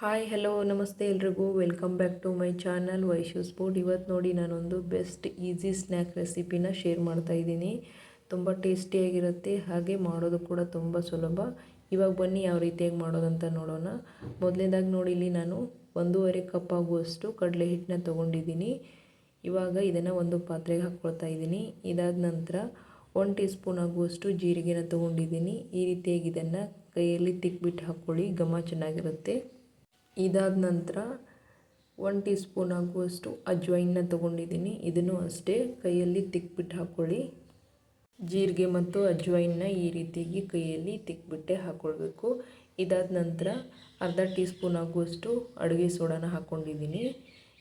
Hi hello ನಮಸ್ತೆ ಎಲ್ರಿಗೂ. Welcome back to my channel Vaishu sport ಇವತ್ತು ನೋಡಿ ನಾನೊಂದು ಬೆಸ್ಟ್ ಈಸಿ ಸ್ನ್ಯಾಕ್ ರೆಸಿಪಿನ ಶೇರ್ ಮಾಡ್ತಾ ಇದ್ದೀನಿ. ತುಂಬ ಟೇಸ್ಟಿಯಾಗಿರುತ್ತೆ ಹಾಗೆ ಮಾಡೋದು ಕೂಡ ತುಂಬ ಸುಲಭ. ಇವಾಗ ಬನ್ನಿ ಯಾವ ರೀತಿಯಾಗಿ ಮಾಡೋದಂತ ನೋಡೋಣ. ಮೊದಲನೇದಾಗಿ ನೋಡಿ, ಇಲ್ಲಿ ನಾನು ಒಂದೂವರೆ ಕಪ್ ಆಗುವಷ್ಟು ಕಡಲೆ ಹಿಟ್ಟನ್ನ ತೊಗೊಂಡಿದ್ದೀನಿ. ಇವಾಗ ಇದನ್ನು ಒಂದು ಪಾತ್ರೆಗೆ ಹಾಕ್ಕೊಳ್ತಾ ಇದ್ದೀನಿ. ಇದಾದ ನಂತರ ಒನ್ ಟೀ ಸ್ಪೂನ್ ಆಗುವಷ್ಟು ಜೀರಿಗೆನ ತೊಗೊಂಡಿದ್ದೀನಿ. ಈ ರೀತಿಯಾಗಿ ಇದನ್ನು ಕೈಯಲ್ಲಿ ತಿಕ್ಬಿಟ್ಟು ಹಾಕ್ಕೊಳ್ಳಿ ಘಮ ಚೆನ್ನಾಗಿರುತ್ತೆ. ಇದಾದ ನಂತರ ಒನ್ ಟೀ ಸ್ಪೂನ್ ಆಗುವಷ್ಟು ಅಜ್ವೈನ್ನ ತೊಗೊಂಡಿದ್ದೀನಿ ಇದನ್ನು ಅಷ್ಟೇ ಕೈಯಲ್ಲಿ ತಿಕ್ಬಿಟ್ಟು ಹಾಕ್ಕೊಳ್ಳಿ ಜೀರಿಗೆ ಮತ್ತು ಅಜ್ವೈನ್ನ ಈ ರೀತಿಯಾಗಿ ಕೈಯಲ್ಲಿ ತಿಕ್ಬಿಟ್ಟೆ ಹಾಕ್ಕೊಳ್ಬೇಕು ಇದಾದ ನಂತರ ಅರ್ಧ ಟೀ ಸ್ಪೂನ್ ಆಗುವಷ್ಟು ಅಡುಗೆ ಸೋಡಾನ ಹಾಕ್ಕೊಂಡಿದ್ದೀನಿ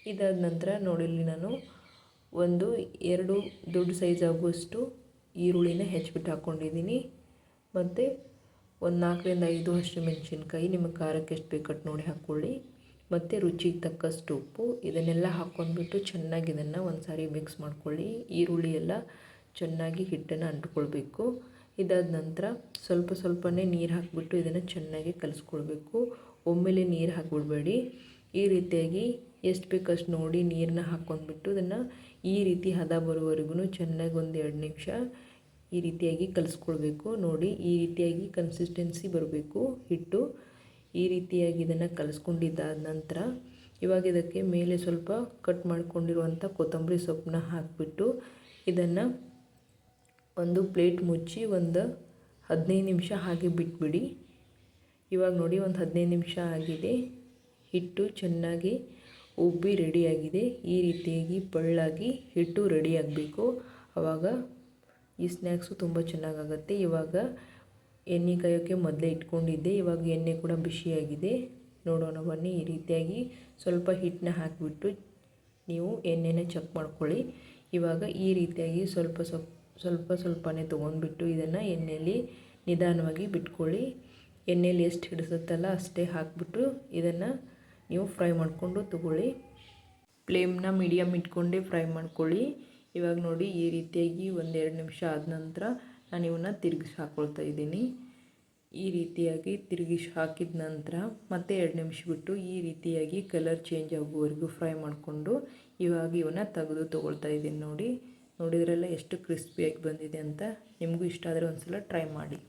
ಇದಾದ ನಂತರ ನೋಡಿಲ್ಲಿ ನಾನು ಒಂದು ಎರಡು ದೊಡ್ಡ ಸೈಜ್ ಆಗುವಷ್ಟು ಈರುಳ್ಳಿನ ಹೆಚ್ಚಿಬಿಟ್ಟು ಹಾಕ್ಕೊಂಡಿದ್ದೀನಿ ಮತ್ತು ಒಂದು ನಾಲ್ಕರಿಂದ ಐದು ಹಸಿಮೆಣ್ಸಿನ್ಕಾಯಿ ನಿಮಗೆ ಖಾರಕ್ಕೆ ಎಷ್ಟು ಬೇಕಟ್ಟು ನೋಡಿ ಹಾಕ್ಕೊಳ್ಳಿ. ಮತ್ತು ರುಚಿಗೆ ತಕ್ಕಷ್ಟು ಉಪ್ಪು, ಇದನ್ನೆಲ್ಲ ಹಾಕ್ಕೊಂಡ್ಬಿಟ್ಟು ಚೆನ್ನಾಗಿ ಇದನ್ನು ಒಂದು ಸಾರಿ ಮಿಕ್ಸ್ ಮಾಡ್ಕೊಳ್ಳಿ. ಈರುಳ್ಳಿ ಎಲ್ಲ ಚೆನ್ನಾಗಿ ಹಿಟ್ಟನ್ನು ಅಂಟ್ಕೊಳ್ಬೇಕು. ಇದಾದ ನಂತರ ಸ್ವಲ್ಪ ಸ್ವಲ್ಪನೇ ನೀರು ಹಾಕಿಬಿಟ್ಟು ಇದನ್ನು ಚೆನ್ನಾಗಿ ಕಲಿಸ್ಕೊಳ್ಬೇಕು. ಒಮ್ಮೆಲೆ ನೀರು ಹಾಕ್ಬಿಡ್ಬೇಡಿ. ಈ ರೀತಿಯಾಗಿ ಎಷ್ಟು ಬೇಕಷ್ಟು ನೋಡಿ ನೀರನ್ನ ಹಾಕ್ಕೊಂಡ್ಬಿಟ್ಟು ಇದನ್ನು ಈ ರೀತಿ ಹದ ಬರುವವರೆಗೂ ಚೆನ್ನಾಗಿ ಒಂದು ಎರಡು ನಿಮಿಷ ಈ ರೀತಿಯಾಗಿ ಕಲಿಸ್ಕೊಳ್ಬೇಕು ನೋಡಿ, ಈ ರೀತಿಯಾಗಿ ಕನ್ಸಿಸ್ಟೆನ್ಸಿ ಬರಬೇಕು. ಹಿಟ್ಟು ಈ ರೀತಿಯಾಗಿ ಇದನ್ನು ಕಲಿಸ್ಕೊಂಡಿದ್ದಾದ ನಂತರ ಇವಾಗ ಇದಕ್ಕೆ ಮೇಲೆ ಸ್ವಲ್ಪ ಕಟ್ ಮಾಡಿಕೊಂಡಿರುವಂಥ ಕೊತ್ತಂಬರಿ ಸೊಪ್ಪನ್ನ ಹಾಕಿಬಿಟ್ಟು ಇದನ್ನು ಒಂದು ಪ್ಲೇಟ್ ಮುಚ್ಚಿ ಒಂದು ಹದಿನೈದು ನಿಮಿಷ ಹಾಗೆ ಬಿಟ್ಬಿಡಿ. ಇವಾಗ ನೋಡಿ, ಒಂದು ಹದಿನೈದು ನಿಮಿಷ ಆಗಿದೆ. ಹಿಟ್ಟು ಚೆನ್ನಾಗಿ ಉಬ್ಬಿ ರೆಡಿಯಾಗಿದೆ ಈ ರೀತಿಯಾಗಿ ಪಳ್ಳಾಗಿ ಹಿಟ್ಟು ರೆಡಿಯಾಗಬೇಕು ಆವಾಗ ಈ ಸ್ನ್ಯಾಕ್ಸು ತುಂಬ ಚೆನ್ನಾಗಾಗುತ್ತೆ. ಇವಾಗ ಎಣ್ಣೆ ಕಾಯೋಕ್ಕೆ ಮೊದಲೇ ಇಟ್ಕೊಂಡಿದ್ದೆ. ಇವಾಗ ಎಣ್ಣೆ ಕೂಡ ಬಿಸಿಯಾಗಿದೆ. ನೋಡೋಣ ಬನ್ನಿ ಈ ರೀತಿಯಾಗಿ ಸ್ವಲ್ಪ ಹಿಟ್ಟನ್ನ ಹಾಕಿಬಿಟ್ಟು ನೀವು ಎಣ್ಣೆನ ಚೆಕ್ ಮಾಡ್ಕೊಳ್ಳಿ. ಇವಾಗ ಈ ರೀತಿಯಾಗಿ ಸ್ವಲ್ಪ ಸ್ವಲ್ಪ ಸ್ವಲ್ಪ ಸ್ವಲ್ಪನೇ ತೊಗೊಂಡ್ಬಿಟ್ಟು ಇದನ್ನು ಎಣ್ಣೆಯಲ್ಲಿ ನಿಧಾನವಾಗಿ ಬಿಟ್ಕೊಳ್ಳಿ. ಎಣ್ಣೆಯಲ್ಲಿ ಎಷ್ಟು ಹಿಡಿಸುತ್ತಲ್ಲ ಅಷ್ಟೇ ಹಾಕಿಬಿಟ್ಟು ಇದನ್ನು ನೀವು ಫ್ರೈ ಮಾಡಿಕೊಂಡು ತಗೊಳ್ಳಿ. ಫ್ಲೇಮ್ನ ಮೀಡಿಯಮ್ ಇಟ್ಕೊಂಡೇ ಫ್ರೈ ಮಾಡ್ಕೊಳ್ಳಿ. ಇವಾಗ ನೋಡಿ ಈ ರೀತಿಯಾಗಿ ಒಂದೆರಡು ನಿಮಿಷ ಆದ ನಂತರ ನಾನು ಇವನ್ನ ತಿರುಗಿಸಿ ಹಾಕ್ಕೊಳ್ತಾ ಇದ್ದೀನಿ. ಈ ರೀತಿಯಾಗಿ ತಿರುಗಿಸಿ ಹಾಕಿದ ನಂತರ ಮತ್ತೆ ಎರಡು ನಿಮಿಷ ಬಿಟ್ಟು ಈ ರೀತಿಯಾಗಿ ಕಲರ್ ಚೇಂಜ್ ಆಗುವವರೆಗೂ ಫ್ರೈ ಮಾಡಿಕೊಂಡು ಇವಾಗ ಇವನ್ನ ತೆಗೆದು ತೊಗೊಳ್ತಾ ಇದ್ದೀನಿ ನೋಡಿ. ನೋಡಿದ್ರೆಲ್ಲ ಎಷ್ಟು ಕ್ರಿಸ್ಪಿಯಾಗಿ ಬಂದಿದೆ ಅಂತ. ನಿಮಗೂ ಇಷ್ಟ ಆದರೆ ಒಂದು ಸಲ ಟ್ರೈ ಮಾಡಿ.